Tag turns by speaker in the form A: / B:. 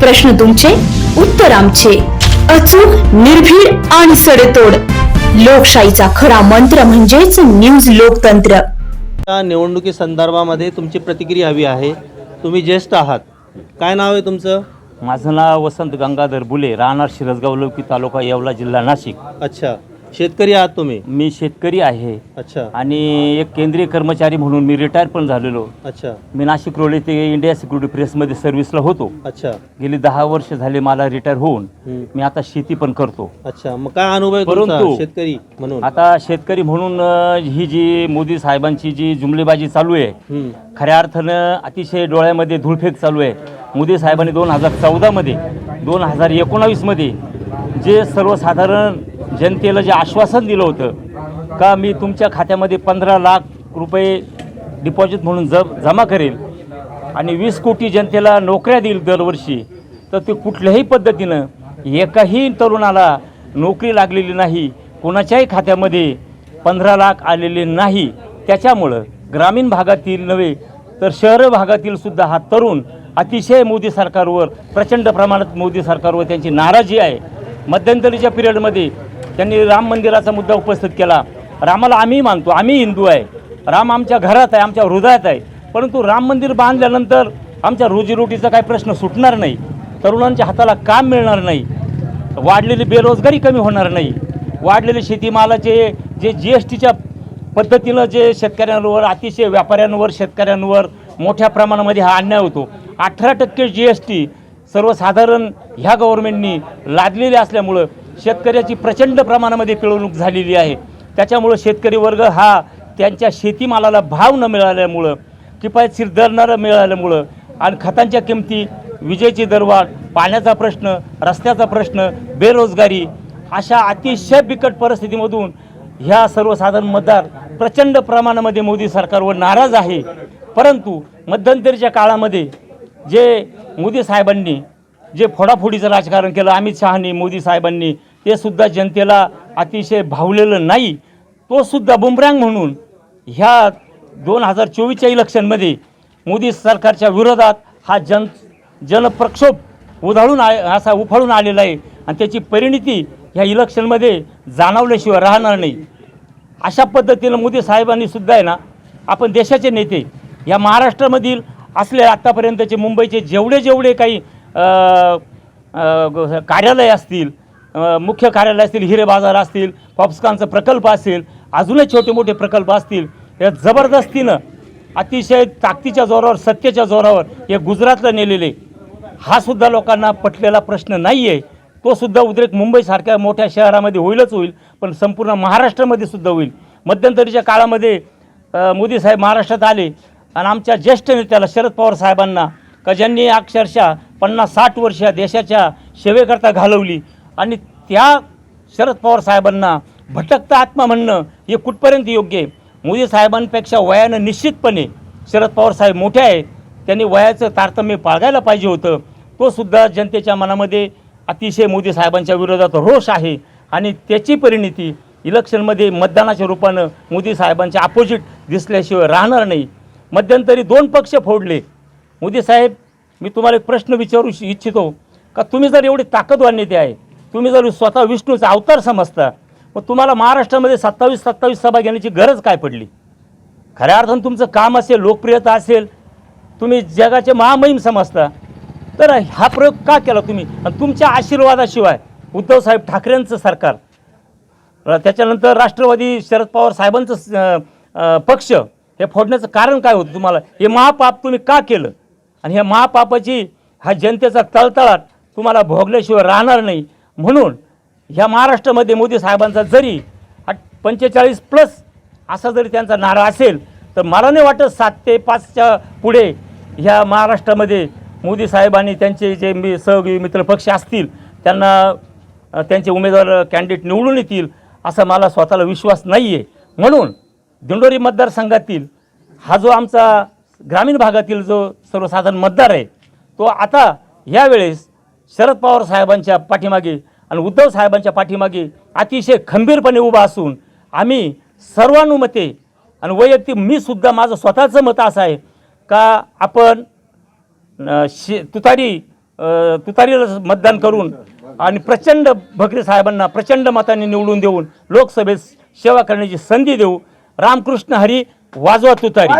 A: प्रश्न तुमचे उत्तर आमचे. अचूक निर्भीड आणि सडेतोड. लोकशाहीचा खरा मंत्र म्हणजेच न्यूज लोकतंत्र.
B: या निवडणुकी संदर्भामध्ये तुमची प्रतिक्रिया हवी आहे. तुम्ही ज्येष्ठ आहात. काय नाव आहे तुमचं?
C: माझं नाव वसंत गंगाधर बुले राहणार शिरसगाव लौकी तालुका येवला जिल्हा नाशिक.
B: अच्छा. शेतकरी आहात तुम्ही?
C: मी शेतकरी आहे.
B: अच्छा.
C: आणि एक केंद्रीय कर्मचारी म्हणून मी रिटायर पण झालेलो.
B: अच्छा.
C: मी नाशिक रोड येथे इंडिया सिक्युरिटी प्रेसमध्ये सर्व्हिसला होतो.
B: अच्छा.
C: गेली दहा वर्ष झाले मला रिटायर होऊन.
B: हम्म.
C: मी आता शेती पण करतो.
B: अच्छा. मग काय अनुभव आहे तुमचा
C: परंतु-
B: शेतकरी म्हणून?
C: आता शेतकरी म्हणून अ, ही जी मोदी साहेबांची जी जुमलेबाजी चालू आहे
B: हम्म.
C: खऱ्या अर्थानं अतिशय डोळ्यामध्ये धुळफेक चालू आहे. मोदी साहेबांनी दोन हजार चौदामध्ये दोन हजार एकोणावीसमध्ये जे सर्वसाधारण जनतेला जे आश्वासन दिलं होतं का मी तुमच्या खात्यामध्ये पंधरा लाख रुपये डिपॉझिट म्हणून ज जमा करेल आणि वीस कोटी जनतेला नोकऱ्या देईल दरवर्षी तर ते कुठल्याही पद्धतीनं एकाही तरुणाला नोकरी लागलेली नाही कोणाच्याही खात्यामध्ये पंधरा लाख आलेले नाही. त्याच्यामुळं ग्रामीण भागातील नव्हे तर शहर भागातील सुद्धा हा तरुण अतिशय मोदी सरकारवर प्रचंड प्रमाणात मोदी सरकारवर त्यांची नाराजी आहे. मध्यंतरीच्या पिरियडमध्ये त्यांनी राम मंदिराचा मुद्दा उपस्थित केला. रामाला आम्ही मानतो आम्ही हिंदू आहे. राम आमच्या घरात आहे आमच्या हृदयात आहे. परंतु राम मंदिर बांधल्यानंतर आमच्या रोजीरोटीचा काही प्रश्न सुटणार नाही. तरुणांच्या हाताला काम मिळणार नाही. वाढलेली बेरोजगारी कमी होणार नाही. वाढलेले शेतीमालाचे जे जी एस टीच्या पद्धतीनं जे शेतकऱ्यांवर अतिशय व्यापाऱ्यांवर शेतकऱ्यांवर मोठ्या प्रमाणामध्ये हा अन्याय होतो. अठरा टक्के जी एस टी सर्वसाधारण ह्या गव्हर्मेंटनी लादलेली असल्यामुळं शेतकऱ्याची प्रचंड प्रमाणामध्ये पिळवणूक झालेली आहे. त्याच्यामुळं शेतकरी वर्ग हा त्यांच्या शेतीमालाला भाव न मिळाल्यामुळं किफायतशीर दर न मिळाल्यामुळं आणि खतांच्या किमती विजेची दरवाढ पाण्याचा प्रश्न रस्त्याचा प्रश्न बेरोजगारी अशा अतिशय बिकट परिस्थितीमधून ह्या सर्वसाधारण मतदार प्रचंड प्रमाणामध्ये मोदी सरकारवर नाराज आहे. परंतु मध्यंतरीच्या काळामध्ये जे मोदी साहेबांनी जे फोडाफोडीचं राजकारण केलं अमित शहानी मोदी साहेबांनी ते सुद्धा जनतेला अतिशय भावलेलं नाही. तो सुद्धा बुमरँग म्हणून ह्या दोन हजार चोवीसच्या इलेक्शनमध्ये मोदी सरकारच्या विरोधात हा जन जनप्रक्षोभ उधाळून आ असा उफाळून आलेला आहे आणि त्याची परिणिती ह्या इलेक्शनमध्ये जाणवल्याशिवाय राहणार नाही. अशा पद्धतीनं मोदी साहेबांनी सुद्धा आहे ना आपण देशाचे नेते या महाराष्ट्रामधील असले आत्तापर्यंतचे मुंबईचे जेवढे जेवढे काही कार्यालय असतील मुख्य कार्यालय असतील हिरे बाजार असतील पॉप्सकॉनचा प्रकल्प असेल अजूनही छोटे मोठे प्रकल्प असतील या जबरदस्तीनं अतिशय ताकदीच्या जोरावर सत्तेच्या जोरावर हे गुजरातला नेलेले. हा सुद्धा लोकांना पटलेला प्रश्न नाही आहे तो सुद्धा उद्रेक मुंबईसारख्या मोठ्या शहरामध्ये होईलच होईल पण संपूर्ण महाराष्ट्रामध्ये सुद्धा होईल. मध्यंतरीच्या काळामध्ये मोदी साहेब महाराष्ट्रात आले आणि आमच्या ज्येष्ठ नेत्याला शरद पवार साहेबांना का ज्यांनी अक्षरशः पन्नास साठ वर्ष देशाच्या सेवेकरता घालवली आणि त्या शरद पवार साहेबांना भटकता आत्मा म्हणणं हे कुठपर्यंत योग्य आहे? मोदी साहेबांपेक्षा वयानं निश्चितपणे शरद पवार साहेब मोठे आहेत. त्यांनी वयाचं तारतम्य पाळगायला पाहिजे होतं. तो सुद्धा जनतेच्या मनामध्ये अतिशय मोदी साहेबांच्या विरोधात रोष आहे. आणि त्याची परिणिती इलेक्शनमध्ये मतदानाच्या रूपानं मोदी साहेबांच्या अपोजिट दिसल्याशिवाय राहणार नाही. मध्यंतरी दोन पक्ष फोडले. मोदी साहेब मी तुम्हाला एक प्रश्न विचारू इच्छितो. का तुम्ही जर एवढे ताकदवान नेते आहे तुम्ही जर स्वतः विष्णूचा अवतार समजता मग तुम्हाला महाराष्ट्रामध्ये सत्तावीस सत्तावीस सभा घेण्याची गरज काय पडली? खऱ्या अर्थानं तुमचं काम असेल लोकप्रियता असेल तुम्ही जगाचे महामहिम समजता तर हा प्रयोग का केला तुम्ही? आणि तुमच्या आशीर्वादाशिवाय उद्धवसाहेब ठाकरेंचं सरकार त्याच्यानंतर राष्ट्रवादी शरद पवार साहेबांचं पक्ष हे फोडण्याचं कारण काय होतं तुम्हाला? हे महापाप तुम्ही का केलं? आणि ह्या महापापाची हा जनतेचा तळतळाट तुम्हाला भोगल्याशिवाय राहणार नाही. म्हणून ह्या महाराष्ट्रामध्ये मोदी साहेबांचा जरी पंचेचाळीस प्लस असा जरी त्यांचा नारा असेल तर मला नाही वाटत सात ते पाचच्या पुढे ह्या महाराष्ट्रामध्ये मोदी साहेबांनी त्यांचे जे मी सहयोगी मित्रपक्ष असतील त्यांना त्यांचे उमेदवार कॅन्डिडेट निवडून येतील असा मला स्वतःला विश्वास नाही आहे म्हणून दिंडोरी मतदारसंघातील हा जो आमचा ग्रामीण भागातील जो सर्वसाधारण मतदार आहे तो आता यावेळेस शरद पवार साहेबांच्या पाठीमागे आणि उद्धव साहेबांच्या पाठीमागे अतिशय खंबीरपणे उभा असून आम्ही सर्वानुमते आणि वैयक्तिक मी सुद्धा माझं स्वतःचं मत असं आहे का आपण शे तुतारी तुतारीला मतदान करून आणि प्रचंड भकरे साहेबांना प्रचंड मताने निवडून देऊन लोकसभेत सेवा करण्याची संधी देऊ. रामकृष्ण हरी वाजवा तुतारी.